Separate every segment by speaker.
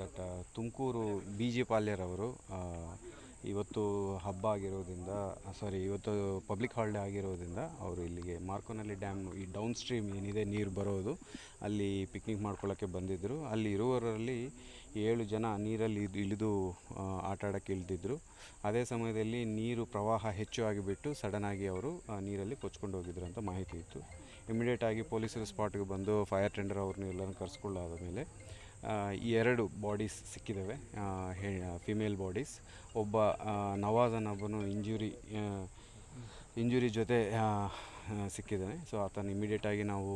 Speaker 1: That Tumakuru B G ಪಾಲ್ಯರವರು ಇವತ್ತು ಹಬ್ಬ ಆಗಿರೋದ್ರಿಂದ ಸಾರಿ ಇವತ್ತು ಪಬ್ಲಿಕ್ ಹಾಲಿಡೇ ಆಗಿರೋದ್ರಿಂದ ಅವರು ಇಲ್ಲಿಗೆ ಮಾರ್ಕೋನಲ್ಲಿ ಡ್ಯಾಮ್ ಈ ಡೌನ್ ಸ್ಟ್ರೀಮ್ ಏನಿದೆ ನೀರು ಬರೋದು, ಅಲ್ಲಿ ಪಿಕ್ನಿಕ್ ಮಾಡ್ಕೊಳ್ಳೋಕ್ಕೆ ಬಂದಿದ್ದರು ಅಲ್ಲಿ ಇರುವವರಲ್ಲಿ ಏಳು ಜನ ನೀರಲ್ಲಿ ಇಳಿದು ಆಟ ಆಡೋಕ್ಕೆ ಇಳಿದಿದ್ದರು ಅದೇ ಸಮಯದಲ್ಲಿ ನೀರು ಪ್ರವಾಹ ಹೆಚ್ಚು ಆಗಿಬಿಟ್ಟು ಸಡನ್ನಾಗಿ ಅವರು ನೀರಲ್ಲಿ ಕೊಚ್ಕೊಂಡು ಹೋಗಿದ್ರು ಅಂತ ಮಾಹಿತಿ ಇತ್ತು. ಇಮಿಡಿಯೇಟ್ ಆಗಿ ಪೊಲೀಸರು ಸ್ಪಾಟ್ಗೆ ಬಂದು ಫೈರ್ ಟೆಂಡರ್ ಅವ್ರನ್ನ ಎಲ್ಲರೂ ಕರೆಸ್ಕೊಳ್ಳಾದ ಮೇಲೆ ಈ ಎರಡು ಬಾಡೀಸ್ ಸಿಕ್ಕಿದ್ದಾವೆ ಫಿಮೇಲ್ ಬಾಡೀಸ್ ಒಬ್ಬ ನವಾಜ್ ಅನ್ನೊಬ್ಬನು ಇಂಜುರಿ ಇಂಜುರಿ ಜೊತೆ ಸಿಕ್ಕಿದ್ದಾನೆ. ಸೊ ಆತನ ಇಮಿಡಿಯೇಟಾಗಿ ನಾವು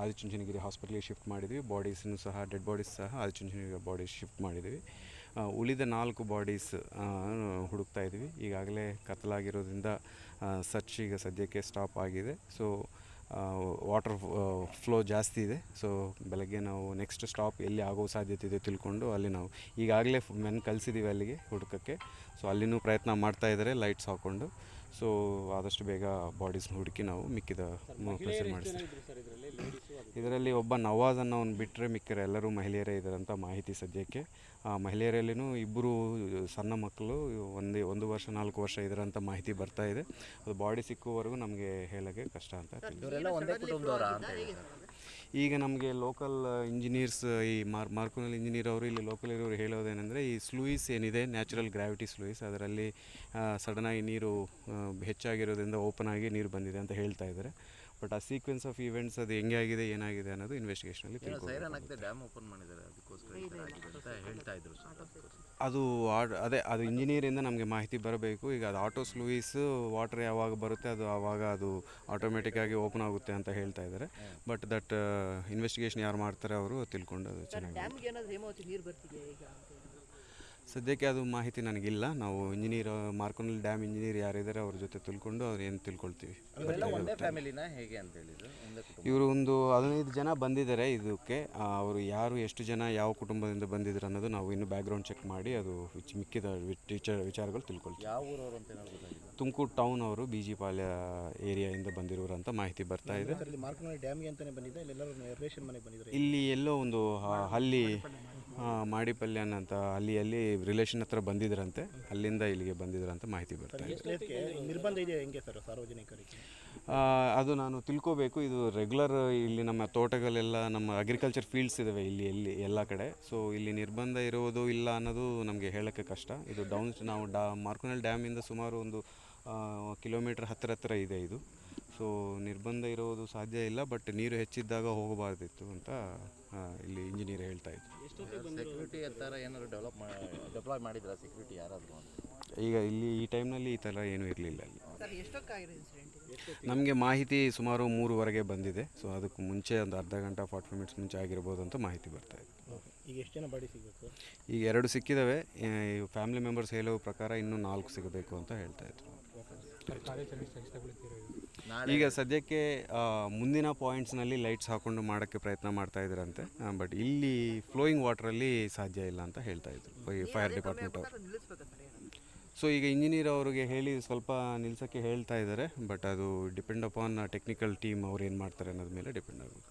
Speaker 1: ಆದಿಚುಂಚನಗಿರಿ ಹಾಸ್ಪಿಟ್ಲಿಗೆ ಶಿಫ್ಟ್ ಮಾಡಿದ್ವಿ. ಬಾಡೀಸನ್ನು ಸಹ ಡೆಡ್ ಬಾಡೀಸ್ ಸಹ ಆದಿಚುಂಚನಗಿರಿ ಬಾಡೀಸ್ ಶಿಫ್ಟ್ ಮಾಡಿದ್ವಿ. ಉಳಿದ ನಾಲ್ಕು ಬಾಡೀಸ್ ಹುಡುಕ್ತಾ ಇದ್ವಿ. ಈಗಾಗಲೇ ಕತ್ತಲಾಗಿರೋದ್ರಿಂದ ಸರ್ಚ್ ಈಗ ಸದ್ಯಕ್ಕೆ ಸ್ಟಾಪ್ ಆಗಿದೆ. ಸೊ ವಾಟರ್ ಫ್ಲೋ ಜಾಸ್ತಿ ಇದೆ. ಸೊ ಬೆಳಗ್ಗೆ ನಾವು ನೆಕ್ಸ್ಟ್ ಸ್ಟಾಪ್ ಎಲ್ಲಿ ಆಗೋ ಸಾಧ್ಯತೆ ಇದೆ ತಿಳ್ಕೊಂಡು ಅಲ್ಲಿ ನಾವು ಈಗಾಗಲೇ ಮೆನ್ ಕಲಿಸಿದ್ದೀವಿ ಅಲ್ಲಿಗೆ ಹುಡುಕಕ್ಕೆ. ಸೊ ಅಲ್ಲಿನೂ ಪ್ರಯತ್ನ ಮಾಡ್ತಾ ಇದ್ದಾರೆ ಲೈಟ್ಸ್ ಹಾಕ್ಕೊಂಡು ಸೊ ಆದಷ್ಟು ಬೇಗ ಬಾಡೀಸ್ನ ಹುಡುಕಿ ನಾವು ಮಿಕ್ಕಿದ ಪ್ರೊಸೀಡ್ ಮಾಡಿಸ್ತೀವಿ. ಇದರಲ್ಲಿ? ಒಬ್ಬ ನವಾಜ್ ಅವ್ನು ಬಿಟ್ಟರೆ ಮಿಕ್ಕಿರೋ ಎಲ್ಲರೂ ಮಹಿಳೆಯರೇ ಇದ್ದಾರಂತ ಮಾಹಿತಿ ಸದ್ಯಕ್ಕೆ. ಆ ಮಹಿಳೆಯರಲ್ಲಿನೂ ಇಬ್ಬರು ಸಣ್ಣ ಮಕ್ಕಳು ಒಂದೇ ಒಂದು ವರ್ಷ ನಾಲ್ಕು ವರ್ಷ ಇದರಂತ ಮಾಹಿತಿ ಬರ್ತಾ ಇದೆ. ಅದು ಬಾಡಿ ಸಿಕ್ಕುವವರೆಗೂ ನಮಗೆ ಹೇಳೋಕ್ಕೆ ಕಷ್ಟ ಅಂತ ಈಗ ನಮಗೆ ಲೋಕಲ್ ಇಂಜಿನಿಯರ್ಸ್ ಈ ಮಾರ್ ಮಾರ್ಕೋನಲ್ ಇಂಜಿನಿಯರ್ ಅವರು ಇಲ್ಲಿ ಲೋಕಲ್ ಇರೋರು ಹೇಳೋದೇನೆಂದರೆ ಈ ಸ್ಲೂಯಿಸ್ ಏನಿದೆ ನ್ಯಾಚುರಲ್ ಗ್ರಾವಿಟಿ ಸ್ಲೂಯಿಸ್ ಅದರಲ್ಲಿ ಸಡನ್ನಾಗಿ ನೀರು ಹೆಚ್ಚಾಗಿರೋದ್ರಿಂದ ಓಪನ್ ಆಗಿ ನೀರು ಬಂದಿದೆ ಅಂತ ಹೇಳ್ತಾ ಇದ್ದಾರೆ. ಬಟ್ ಆ ಸೀಕ್ವೆನ್ಸ್ ಆಫ್ ಈವೆಂಟ್ಸ್ ಅದು ಹೆಂಗೆ ಆಗಿದೆ ಏನಾಗಿದೆ ಅನ್ನೋದು ಇನ್ವೆಸ್ಟಿಗೇಷನಲ್ಲಿ
Speaker 2: ಡ್ಯಾಮ್ ಓಪನ್ ಮಾಡಿದ್ದಾರೆ ಅದಕ್ಕೋಸ್ಕರ ಹೇಳ್ತಾ ಇದ್ರು
Speaker 1: ಅದು ಆಡ್ ಅದೇ ಅದು ಇಂಜಿನಿಯರಿಂದ ನಮಗೆ ಮಾಹಿತಿ ಬರಬೇಕು. ಈಗ ಅದು ಆಟೋ ಸ್ಲೂಯಿಸ್ ವಾಟರ್ ಯಾವಾಗ ಬರುತ್ತೆ ಅದು ಆವಾಗ ಅದು ಆಟೋಮೆಟಿಕ್ಕಾಗಿ ಓಪನ್ ಆಗುತ್ತೆ ಅಂತ ಹೇಳ್ತಾ ಇದ್ದಾರೆ. ಬಟ್ ದಟ್ ಇನ್ವೆಸ್ಟಿಗೇಷನ್ ಯಾರು ಮಾಡ್ತಾರೆ ಅವರು ತಿಳ್ಕೊಂಡು ಅದು ಚೆನ್ನಾಗಿ ಸದ್ಯಕ್ಕೆ ಅದು ಮಾಹಿತಿ ನನಗಿಲ್ಲ. ನಾವು ಇಂಜಿನಿಯರ್ ಮಾರ್ಕೋನಲ್ ಡ್ಯಾಮ್ ಇಂಜಿನಿಯರ್ ಯಾರಿದ್ದಾರೆ ಅವ್ರ ಜೊತೆ ತಿಳ್ಕೊಂಡು ಅವ್ರು ಏನು ತಿಳ್ಕೊಳ್ತೀವಿ. ಇವರು ಒಂದು ಹದಿನೈದು ಜನ ಬಂದಿದ್ದಾರೆ ಇದಕ್ಕೆ. ಅವರು ಯಾರು ಎಷ್ಟು ಜನ ಯಾವ ಕುಟುಂಬದಿಂದ ಬಂದಿದ್ರು ಅನ್ನೋದು ನಾವು ಇನ್ನು ಬ್ಯಾಕ್ಗ್ರೌಂಡ್ ಚೆಕ್ ಮಾಡಿ ಅದು ವಿಚ್- ಮಿಕ್ಕಿದ ವಿಚಾರಗಳು ತಿಳ್ಕೊಳ್ತೀವಿ. ತುಮಕೂರು ಟೌನ್ ಅವರು ಬಿ ಜಿ ಪಾಳ್ಯ ಏರಿಯಾಯಿಂದ ಬಂದಿರೋರು ಅಂತ ಮಾಹಿತಿ ಬರ್ತಾ ಇದೆ.
Speaker 3: ಇಲ್ಲಿ
Speaker 1: ಎಲ್ಲೋ ಒಂದು ಹಲ್ಲಿ ಮಾಡಿಪಲ್ಯ ಅಂತ ಅಲ್ಲಿ ರಿಲೇಷನ್ ಹತ್ರ ಬಂದಿದ್ರಂತೆ. ಅಲ್ಲಿಂದ ಇಲ್ಲಿಗೆ ಬಂದಿದ್ರಂತ ಮಾಹಿತಿ ಬರ್ತಾ ಇದೆ.
Speaker 3: ಪ್ಲೇಸ್ಗೆ ನಿರ್ಬಂಧ ಇದೆ ಹೆಂಗೆ ಸರ್ ಸಾರ್ವಜನಿಕರಿಗೆ?
Speaker 1: ಆ, ಅದು ನಾನು ತಿಳ್ಕೋಬೇಕು. ಇದು ರೆಗ್ಯುಲರ್ ಇಲ್ಲಿ ನಮ್ಮ ತೋಟಗಳೆಲ್ಲ ನಮ್ಮ ಅಗ್ರಿಕಲ್ಚರ್ ಫೀಲ್ಡ್ಸ್ ಇದಾವೆ ಇಲ್ಲಿ ಎಲ್ಲಿ ಎಲ್ಲ ಕಡೆ. ಸೊ ಇಲ್ಲಿ ನಿರ್ಬಂಧ ಇರೋದು ಇಲ್ಲ ಅನ್ನೋದು ನಮಗೆ ಹೇಳೋಕ್ಕೆ ಕಷ್ಟ. ಇದು ಡೌನ್ ನಾವು ಡಾ ಮಾರ್ಕೋನಲ್ ಡ್ಯಾಮಿಂದ ಸುಮಾರು ಒಂದು ಕಿಲೋಮೀಟ್ರ್ ಹತ್ತಿರ ಹತ್ತಿರ ಇದೆ ಇದು. ಸೊ ನಿರ್ಬಂಧ ಇರೋದು ಸಾಧ್ಯ ಇಲ್ಲ ಬಟ್ ನೀರು ಹೆಚ್ಚಿದ್ದಾಗ ಹೋಗಬಾರ್ದಿತ್ತು ಅಂತ ಆ, ಇಲ್ಲಿ ಇಂಜಿನಿಯರ್ ಹೇಳ್ತಾ ಇದ್ರು.
Speaker 2: ಸೆಕ್ಯೂರಿಟಿ ಥರ ಏನಾದ್ರು ಡೆವಲಪ್ ಡೆಪ್ಲಾಯ್ ಮಾಡಿದ್ರ ಸೆಕ್ಯೂರಿಟಿ ಯಾರಾದರೂ
Speaker 1: ಈಗ ಇಲ್ಲಿ ಈ ಟೈಮ್ನಲ್ಲಿ ಈ ಥರ ಏನೂ ಇರಲಿಲ್ಲ ಅಲ್ಲಿ.
Speaker 4: ಸರ್ ಇನ್ಸಿಡೆಂಟ್
Speaker 1: ನಮಗೆ ಮಾಹಿತಿ ಸುಮಾರು ಮೂರುವರೆಗೆ ಬಂದಿದೆ. ಸೊ ಅದಕ್ಕೆ ಮುಂಚೆ ಒಂದು ಅರ್ಧ ಗಂಟೆ ಫಾರ್ಟಿ ಮಿನಿಟ್ಸ್ ಮುಂಚೆ ಆಗಿರ್ಬೋದು ಅಂತ ಮಾಹಿತಿ ಬರ್ತಾ ಇದೆ.
Speaker 3: ಈಗ ಎಷ್ಟು ಜನ ಬಾಡಿ ಸಿಗಬೇಕು?
Speaker 1: ಈಗ ಎರಡು ಸಿಕ್ಕಿದ್ದಾವೆ ಫ್ಯಾಮಿಲಿ ಮೆಂಬರ್ಸ್ ಹೇಳೋ ಪ್ರಕಾರ ಇನ್ನೂ ನಾಲ್ಕು ಸಿಗಬೇಕು ಅಂತ ಹೇಳ್ತಾ ಇದ್ರು. ಈಗ ಸದ್ಯಕ್ಕೆ ಮುಂದಿನ ಪಾಯಿಂಟ್ಸ್ನಲ್ಲಿ ಲೈಟ್ಸ್ ಹಾಕೊಂಡು ಮಾಡೋಕ್ಕೆ ಪ್ರಯತ್ನ ಮಾಡ್ತಾ ಇದ್ರಂತೆ ಬಟ್ ಇಲ್ಲಿ ಫ್ಲೋಯಿಂಗ್ ವಾಟ್ರಲ್ಲಿ ಸಾಧ್ಯ ಇಲ್ಲ ಅಂತ ಹೇಳ್ತಾ ಇದ್ರು. ಫೈರ್ ಡಿಪಾರ್ಟ್ಮೆಂಟ್ ಅವರು. ಸೊ ಈಗ ಇಂಜಿನಿಯರ್ ಅವರಿಗೆ ಹೇಳಿ ಸ್ವಲ್ಪ ನಿಲ್ಸೋಕ್ಕೆ ಹೇಳ್ತಾ ಇದ್ದಾರೆ ಬಟ್ ಅದು ಡಿಪೆಂಡ್ ಅಪಾನ್ ಟೆಕ್ನಿಕಲ್ ಟೀಮ್ ಅವ್ರು ಏನು ಮಾಡ್ತಾರೆ ಅನ್ನೋದ್ರ ಮೇಲೆ ಡಿಪೆಂಡ್ ಆಗುತ್ತೆ.